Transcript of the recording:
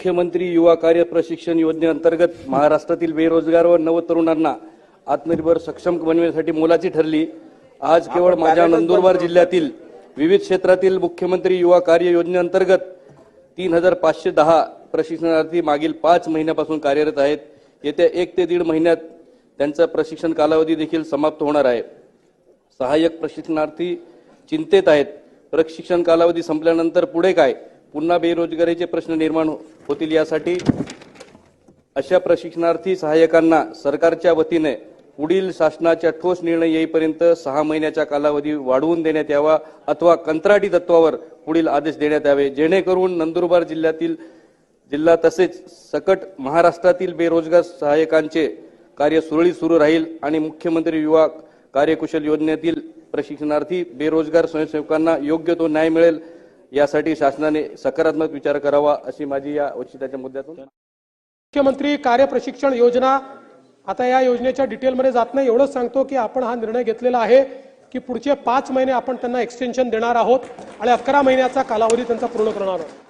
मुख्यमंत्री युवा कार्य प्रशिक्षण योजनेअंतर्गत महाराष्ट्रातील बेरोजगार व नवतरुणांना आत्मनिर्भर सक्षम बनविण्यासाठी मोलाची ठरली. आज केवळ माझ्या नंदुरबार जिल्ह्यातील विविध क्षेत्रातील मुख्यमंत्री युवा कार्य योजनेअंतर्गत तीन हजार पाचशे दहा प्रशिक्षणार्थी मागील पाच महिन्यापासून कार्यरत आहेत. येत्या एक ते दीड महिन्यात त्यांचा प्रशिक्षण कालावधी देखील समाप्त होणार आहे. सहाय्यक प्रशिक्षणार्थी चिंतेत आहेत. प्रशिक्षण कालावधी संपल्यानंतर पुढे काय? पुन्हा बेरोजगारीचे प्रश्न निर्माण होतील यासाठी अशा प्रशिक्षणार्थी सहाय्यकांना सरकारच्या वतीने पुढील शासनाच्या ठोस निर्णय येईपर्यंत सहा महिन्याच्या कालावधी वाढवून देण्यात यावा अथवा कंत्राटी तत्वावर पुढील आदेश देण्यात यावे. जेणेकरून नंदुरबार जिल्ह्यातील जिल्हा तसेच सकट महाराष्ट्रातील बेरोजगार सहाय्यकांचे कार्य सुरळीत सुरू राहील आणि मुख्यमंत्री युवा कार्यकुशल योजनेतील प्रशिक्षणार्थी बेरोजगार स्वयंसेवकांना योग्य तो न्याय मिळेल. यासाठी शासनाने सकारात्मक विचार करावा अशी माझी या औषधाच्या मुद्द्यातून मुख्यमंत्री कार्य प्रशिक्षण योजना आता या योजनेच्या डिटेलमध्ये जात नाही एवढंच सांगतो की आपण हा निर्णय घेतलेला आहे की पुढचे पाच महिने आपण त्यांना एक्सटेन्शन देणार आहोत आणि अकरा महिन्याचा कालावधी त्यांचा पूर्ण करणार आहोत.